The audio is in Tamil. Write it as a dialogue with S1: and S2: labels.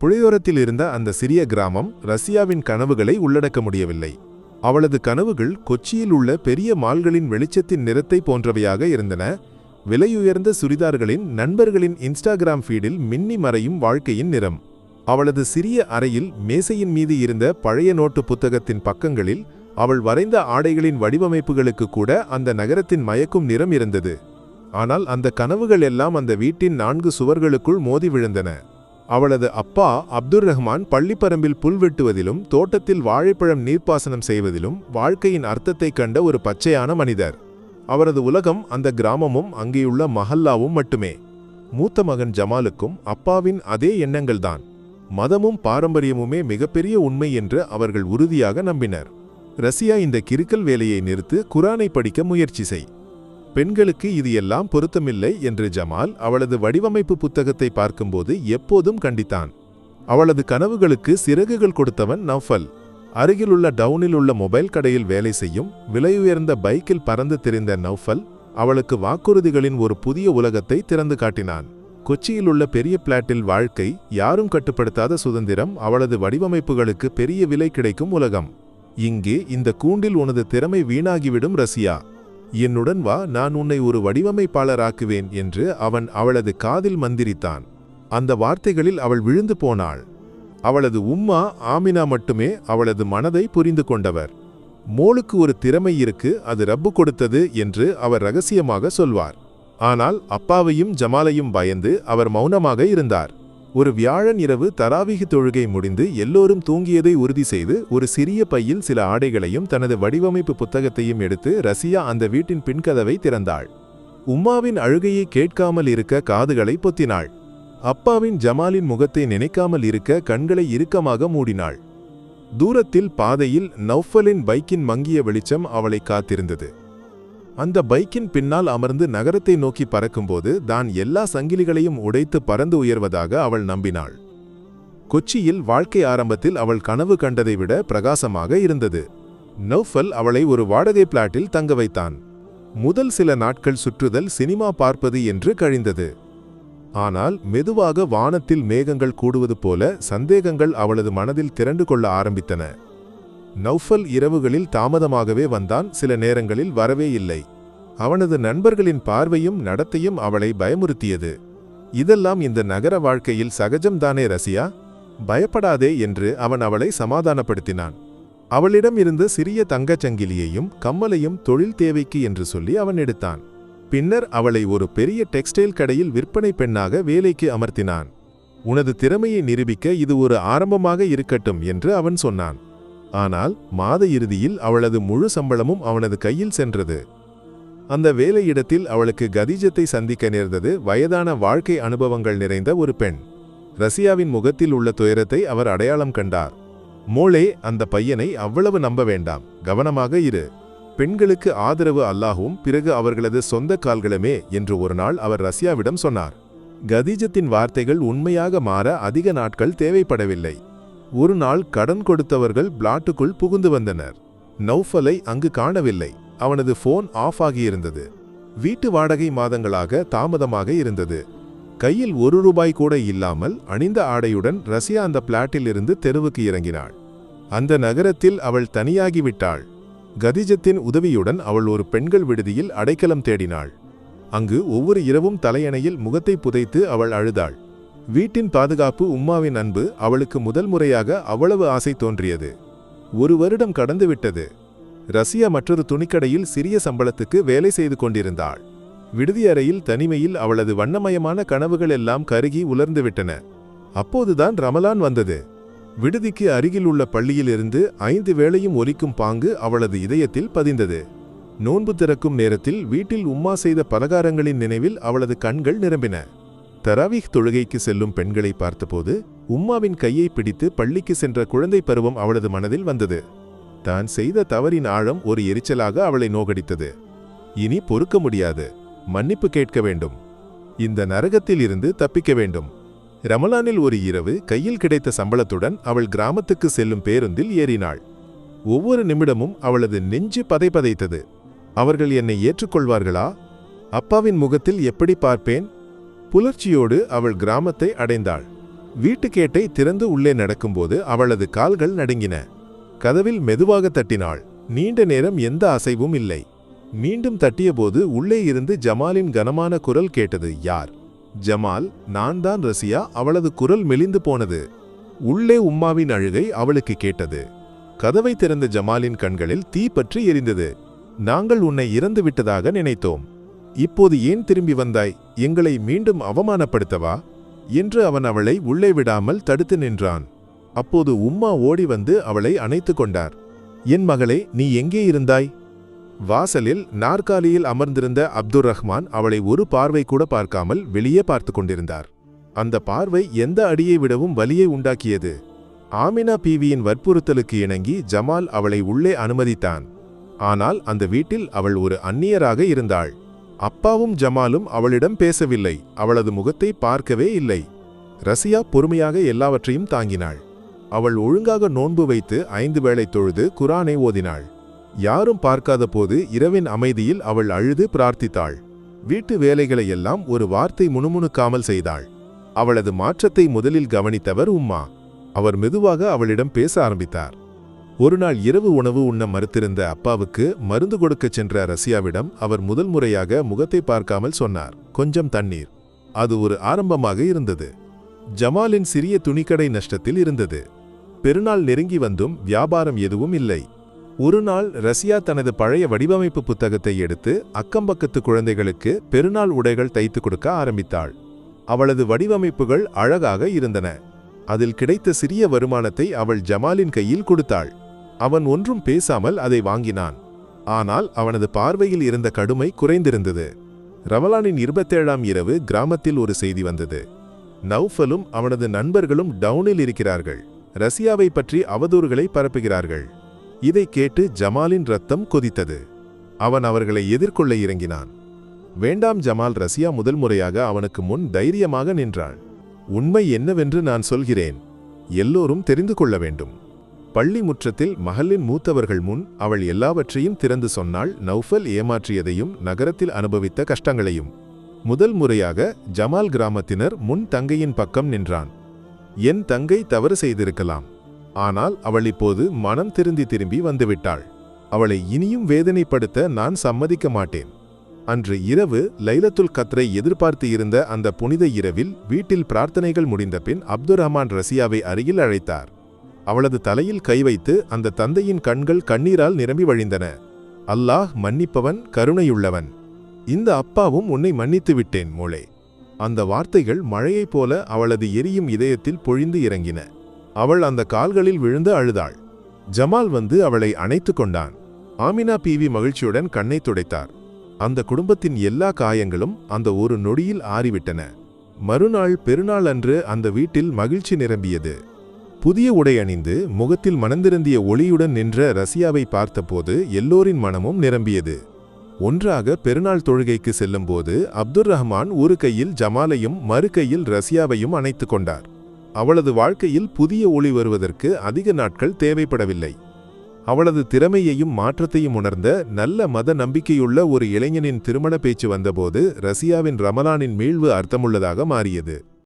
S1: புழையோரத்தில் இருந்த அந்த சிறிய கிராமம் ரஷ்யாவின் கனவுகளை உள்ளடக்க முடியவில்லை. அவளது கனவுகள் கொச்சியில் உள்ள பெரிய மால்களின் வெளிச்சத்தின் நிறத்தை போன்றவையாக இருந்தன. விலையுயர்ந்த சுரிதார்களின் நண்பர்களின் இன்ஸ்டாகிராம் ஃபீடில் மின்னி மறையும் வாழ்க்கையின் நிறம். அவளது சிறிய அறையில் மேசையின் மீது இருந்த பழைய நோட்டு புத்தகத்தின் பக்கங்களில் அவள் வரைந்த ஆடைகளின் வடிவமைப்புகளுக்கு கூட அந்த நகரத்தின் மயக்கும் நிறம் இருந்தது. ஆனால் அந்த கனவுகள் எல்லாம் அந்த வீட்டின் நான்கு சுவர்களுக்குள் மோதி விழுந்தன. அவளது அப்பா அப்துர் ரஹ்மான் பள்ளிப்பரம்பில் புல் வெட்டுவதிலும் தோட்டத்தில் வாழைப்பழம் நீர்ப்பாசனம் செய்வதிலும் வாழ்க்கையின் அர்த்தத்தைக் கண்ட ஒரு பச்சையான மனிதர். அவரது உலகம் அந்த கிராமமும் அங்கேயுள்ள மஹல்லாவும் மட்டுமே. மூத்த மகன் ஜமாலுக்கும் அப்பாவின் அதே எண்ணங்கள்தான். மதமும் பாரம்பரியமுமே மிகப்பெரிய உண்மை என்று அவர்கள் உறுதியாக நம்பினர். ரஷ்யா இந்த கிறுக்கல் வேலையை நிறுத்து குரானை படிக்க முயற்சி செய். பெண்களுக்கு இது எல்லாம் பொருத்தமில்லை என்று ஜமால் அவளது வடிவமைப்பு புத்தகத்தை பார்க்கும்போது எப்போதும் கண்டித்தான். அவளது கனவுகளுக்கு சிறகுகள் கொடுத்தவன் நௌஃபல். அருகிலுள்ள டவுனில் உள்ள மொபைல் கடையில் வேலை செய்யும் விலையுயர்ந்த பைக்கில் பறந்து திரிந்த நௌஃபல் அவளுக்கு வாக்குறுதிகளின் ஒரு புதிய உலகத்தை திறந்து காட்டினான். கொச்சியில் உள்ள பெரிய பிளாட்டில் வாழ்க்கை யாரும் கட்டுப்படுத்தாத சுதந்திரம் அவளது வடிவமைப்புகளுக்கு பெரிய விலை கிடைக்கும் உலகம். இங்கே இந்த கூண்டில் உனது திறமை வீணாகிவிடும் ரசியா. என்னுடன் வா நான் உன்னை ஒரு வடிவமைப்பாளராக்குவேன் என்று அவன் அவளது காதில் மந்திரித்தான். அந்த வார்த்தைகளில் அவள் விழுந்து போனாள். அவளது உம்மா ஆமினா மட்டுமே அவளது மனதை புரிந்து கொண்டவர். மோளுக்கு ஒரு திறமை இருக்கு அது ரப்பு கொடுத்தது என்று அவர் ரகசியமாக சொல்வார். ஆனால் அப்பாவையும் ஜமாலையும் பயந்து அவர் மௌனமாக இருந்தார். ஒரு வியாழன் இரவு தராவிகி தொழுகை முடிந்து எல்லோரும் தூங்கியதை உறுதி செய்து ஒரு சிறிய பையில் சில ஆடைகளையும் தனது வடிவமைப்பு புத்தகத்தையும் எடுத்து ரசியா அந்த வீட்டின் பின்கதவை திறந்தாள். உம்மாவின் அழுகையை கேட்காமல் இருக்க காதுகளை பொத்தினாள். அப்பாவின் ஜமாலின் முகத்தை நினைக்காமல் இருக்க கண்களை இறுக்கமாக மூடினாள். தூரத்தில் பாதையில் நௌஃபலின் பைக்கின் மங்கிய வெளிச்சம் அவளை காத்திருந்தது. அந்த பைக்கின் பின்னால் அமர்ந்து நகரத்தை நோக்கி பறக்கும்போது தான் எல்லா சங்கிலிகளையும் உடைத்து பறந்து உயர்வதாக அவள் நம்பினாள். கொச்சியில் வாழ்க்கை ஆரம்பத்தில் அவள் கனவு கண்டதை விட பிரகாசமாக இருந்தது. நௌஃபல் அவளை ஒரு வாடகை பிளாட்டில் தங்க வைத்தான். முதல் சில நாட்கள் சுற்றுதல் சினிமா பார்ப்பது என்று கழிந்தது. ஆனால் மெதுவாக வானத்தில் மேகங்கள் கூடுவது போல சந்தேகங்கள் அவளது மனதில் திரண்டு கொள்ள ஆரம்பித்தன. நௌஃபல் இரவுகளில் தாமதமாகவே வந்தான். சில நேரங்களில் வரவே இல்லை. அவனது நண்பர்களின் பார்வையும் நடத்தையும் அவளை பயமுறுத்தியது. இதெல்லாம் இந்த நகர வாழ்க்கையில் சகஜம்தானே ரசியா? பயப்படாதே என்று அவன் அவளை சமாதானப்படுத்தினான். அவளிடம் இருந்து சிறிய தங்கச் சங்கிலியையும் கம்மலையும் தொழில் தேவைக்கு என்று சொல்லி அவன் எடுத்தான். பின்னர் அவளை ஒரு பெரிய டெக்ஸ்டைல் கடையில் விற்பனை பெண்ணாக வேலைக்கு அமர்த்தினான். உனது திறமையை நிரூபிக்க இது ஒரு ஆரம்பமாக இருக்கட்டும் என்று அவன் சொன்னான். ஆனால் மாத இறுதியில் அவளது முழு சம்பளமும் அவனது கையில் சென்றது. அந்த வேலையிடத்தில் அவளுக்கு கதீஜத்தை சந்திக்க நேர்ந்தது வயதான வாழ்க்கை அனுபவங்கள் நிறைந்த ஒரு பெண். ரசியாவின் முகத்தில் உள்ள துயரத்தை அவர் அடையாளம் கண்டார். மோளே அந்த பையனை அவ்வளவு நம்ப வேண்டாம் கவனமாக இரு. பெண்களுக்கு ஆதரவு அல்லாஹும் பிறகு அவர்களது சொந்த கால்களுமே என்று ஒரு நாள் அவர் ரஷ்யாவிடம் சொன்னார். கதீஜத்தின் வார்த்தைகள் உண்மையாக மாற அதிக நாட்கள் தேவைப்படவில்லை. ஒரு நாள் கடன் கொடுத்தவர்கள் பிளாட்டுக்குள் புகுந்து வந்தனர். நௌஃபலை அங்கு காணவில்லை. அவனது போன் ஆஃப் ஆகியிருந்தது. வீட்டு வாடகை மாதங்களாக தாமதமாக இருந்தது. கையில் ஒரு ரூபாய் கூட இல்லாமல் அணிந்த ஆடையுடன் ரஷ்யா அந்த பிளாட்டில் இருந்து தெருவுக்கு இறங்கினாள். அந்த நகரத்தில் அவள் தனியாகிவிட்டாள். கதிஜத்தின் உதவியுடன் அவள் ஒரு பெண்கள் விடுதியில் அடைக்கலம் தேடினாள். அங்கு ஒவ்வொரு இரவும் தலையணையில் முகத்தை புதைத்து அவள் அழுதாள். வீட்டின் பாதுகாப்பு உம்மாவின் அன்பு அவளுக்கு முதல் முறையாக அவ்வளவு ஆசை தோன்றியது. ஒரு வருடம் கடந்துவிட்டது ரஷ்யா மற்றொரு துணிக்கடையில் சிறிய சம்பளத்துக்கு வேலை செய்து கொண்டிருந்தாள். விடுதி அறையில் தனிமையில் அவளது வண்ணமயமான கனவுகள் எல்லாம் கருகி உலர்ந்துவிட்டன அப்போதுதான் ரமலான் வந்தது. விடுதிக்கு அருகில் உள்ள பள்ளியிலிருந்து ஐந்து வேளையும் ஒலிக்கும் பாங்கு அவளது இதயத்தில் பதிந்தது. நோன்பு திறக்கும் நேரத்தில் வீட்டில் உம்மா செய்த பலகாரங்களின் நினைவில் அவளது கண்கள் நிரம்பின. தராவீஹ் தொழுகைக்கு செல்லும் பெண்களை பார்த்தபோது உம்மாவின் கையை பிடித்து பள்ளிக்கு சென்ற குழந்தை பருவம் அவளது மனதில் வந்தது. தான் செய்த தவறின் ஆழம் ஒரு எரிச்சலாக அவளை நோகடித்தது. இனி பொறுக்க முடியாது. மன்னிப்பு கேட்க வேண்டும். இந்த நரகத்தில் இருந்து தப்பிக்க வேண்டும். ரமலானில் ஒரு இரவு கையில் கிடைத்த சம்பளத்துடன் அவள் கிராமத்துக்கு செல்லும் பேருந்தில் ஏறினாள். ஒவ்வொரு நிமிடமும் அவளது நெஞ்சு பதைபதைத்தது. அவர்கள் என்னை ஏற்றுக்கொள்வார்களா? அப்பாவின் முகத்தில் எப்படி பார்ப்பேன்? புலர்ச்சியோடு அவள் கிராமத்தை அடைந்தாள். வீட்டுக்கேட்டை திறந்து உள்ளே நடக்கும்போது அவளது கால்கள் நடுங்கின. கதவில் மெதுவாக தட்டினாள். நீண்ட நேரம் எந்த அசைவும் இல்லை. மீண்டும் தட்டியபோது உள்ளே இருந்து ஜமாலின் கனமான குரல் கேட்டது யார்? ஜமால் நான் தான் ரசியா. அவளது குரல் மெலிந்து போனது. உள்ளே உம்மாவின் அழுகை அவளுக்கு கேட்டது. கதவை திறந்த ஜமாலின் கண்களில் தீ பற்றி எரிந்தது. நாங்கள் உன்னை இறந்து விட்டதாக நினைத்தோம். இப்போது ஏன் திரும்பி வந்தாய்? எங்களை மீண்டும் அவமானப்படுத்தவா? என்று அவன் அவளை உள்ளே விடாமல் தடுத்து நின்றான். அப்போது உம்மா ஓடி வந்து அவளை அணைத்து கொண்டார். என் மகளே நீ எங்கே இருந்தாய்? வாசலில் நாற்காலியில் அமர்ந்திருந்த அப்துர் ரஹ்மான் அவளை ஒரு பார்வை கூட பார்க்காமல் வெளியே பார்த்து கொண்டிருந்தார். அந்த பார்வை எந்த அடியை விடவும் வலியை உண்டாக்கியது. ஆமினா பீவியின் வற்புறுத்தலுக்கு இணங்கி ஜமால் அவளை உள்ளே அனுமதித்தான். ஆனால் அந்த வீட்டில் அவள் ஒரு அந்நியராக இருந்தாள். அப்பாவும் ஜமாலும் அவளிடம் பேசவில்லை. அவளது முகத்தை பார்க்கவே இல்லை. ரசியா பொறுமையாக எல்லாவற்றையும் தாங்கினாள். அவள் ஒழுங்காக நோன்பு வைத்து ஐந்து வேளை தொழுது குரானை ஓதினாள். யாரும் பார்க்காத போது இரவின் அமைதியில் அவள் அழுது பிரார்த்தித்தாள். வீட்டு வேலைகளையெல்லாம் ஒரு வார்த்தை முணுமுணுக்காமல் செய்தாள். அவளது மாற்றத்தை முதலில் கவனித்தவர் உம்மா. அவர் மெதுவாக அவளிடம் பேச ஆரம்பித்தார். ஒரு நாள் இரவு உணவு உண்ண மறுத்திருந்த அப்பாவுக்கு மருந்து கொடுக்கச் சென்ற ரசியாவிடம் அவர் முதல் முறையாக முகத்தை பார்க்காமல் சொன்னார். கொஞ்சம் தண்ணீர். அது ஒரு ஆரம்பமாக இருந்தது. ஜமாலின் சிறிய துணிக்கடை நஷ்டத்தில் இருந்தது. பெருநாள் நெருங்கி வந்தும் வியாபாரம் எதுவும் இல்லை. ஒரு நாள் ரஷ்யா தனது பழைய வடிவமைப்பு புத்தகத்தை எடுத்து அக்கம்பக்கத்து குழந்தைகளுக்கு பெருநாள் உடைகள் தைத்துக் கொடுக்க ஆரம்பித்தாள். அவளது வடிவமைப்புகள் அழகாக இருந்தன. அதில் கிடைத்த சிறிய வருமானத்தை அவள் ஜமாலின் கையில் கொடுத்தாள். அவன் ஒன்றும் பேசாமல் அதை வாங்கினான். ஆனால் அவனது பார்வையில் இருந்த கடுமை குறைந்திருந்தது. ரமலானின் இருபத்தேழாம் இரவு கிராமத்தில் ஒரு செய்தி வந்தது. நௌஃபலும் அவனது நண்பர்களும் டவுனில் இருக்கிறார்கள். ரஷ்யாவை பற்றி அவதூறுகளை பரப்புகிறார்கள். இதை கேட்டு ஜமாலின் ரத்தம் கொதித்தது. அவன் அவர்களை எதிர்கொள்ள இறங்கினான். வேண்டாம் ஜமால் ரஷ்யா முதல் முறையாக அவனுக்கு முன் தைரியமாக நின்றாள். உண்மை என்னவென்று நான் சொல்கிறேன். எல்லோரும் தெரிந்து கொள்ள வேண்டும். பள்ளி முற்றத்தில் மகளின் மூத்தவர்கள் முன் அவள் எல்லாவற்றையும் திறந்து சொன்னாள் நௌஃபல் ஏமாற்றியதையும் நகரத்தில் அனுபவித்த கஷ்டங்களையும். முதல் முறையாக ஜமால் கிராமத்தினர் முன் தங்கையின் பக்கம் நின்றான். என் தங்கை தவறு செய்திருக்கலாம். ஆனால் அவள் இப்போது மனம் திருந்தி திரும்பி வந்துவிட்டாள். அவளை இனியும் வேதனைப்படுத்த நான் சம்மதிக்க மாட்டேன். அன்று இரவு லைலத்துல் கத்ரை எதிர்பார்த்து இருந்த அந்த புனித இரவில் வீட்டில் பிரார்த்தனைகள் முடிந்தபின் அப்துர் ரஹ்மான் ரசியாவை அருகில் அழைத்தார். அவளது தலையில் கை வைத்து அந்த தந்தையின் கண்கள் கண்ணீரால் நிரம்பி வழிந்தன. அல்லாஹ் மன்னிப்பவன் கருணையுள்ளவன். இந்த அப்பாவும் உன்னை மன்னித்து விட்டேன் மோளே. அந்த வார்த்தைகள் மழையைப் போல அவளது எரியும் இதயத்தில் பொழிந்து இறங்கின. அவள் அந்த கால்களில் விழுந்து அழுதாள். ஜமால் வந்து அவளை அணைத்துக் கொண்டான். ஆமினா பீவி மகிழ்ச்சியுடன் கண்ணை துடைத்தார். அந்த குடும்பத்தின் எல்லா காயங்களும் அந்த ஒரு நொடியில் ஆறிவிட்டன. மறுநாள் பெருநாள் அன்று அந்த வீட்டில் மகிழ்ச்சி நிரம்பியது. புதிய உடை அணிந்து முகத்தில் மணந்திருந்திய ஒளியுடன் நின்ற ரசியாவை பார்த்தபோது எல்லோரின் மனமும் நிரம்பியது. ஒன்றாக பெருநாள் தொழுகைக்கு செல்லும்போது அப்துர் ரஹ்மான் ஒரு கையில் ஜமாலையும் மறு கையில் ரசியாவையும் அணைத்து கொண்டார். அவளது வாழ்க்கையில் புதிய ஒளி வருவதற்கு அதிக நாட்கள் தேவைப்படவில்லை. அவளது திறமையையும் மாற்றத்தையும் உணர்ந்த நல்ல மத நம்பிக்கையுள்ள ஒரு இளைஞனின் திருமண பேச்சு வந்தபோது ரசியாவின் ரமலானின் மீழ்வு அர்த்தமுள்ளதாக மாறியது.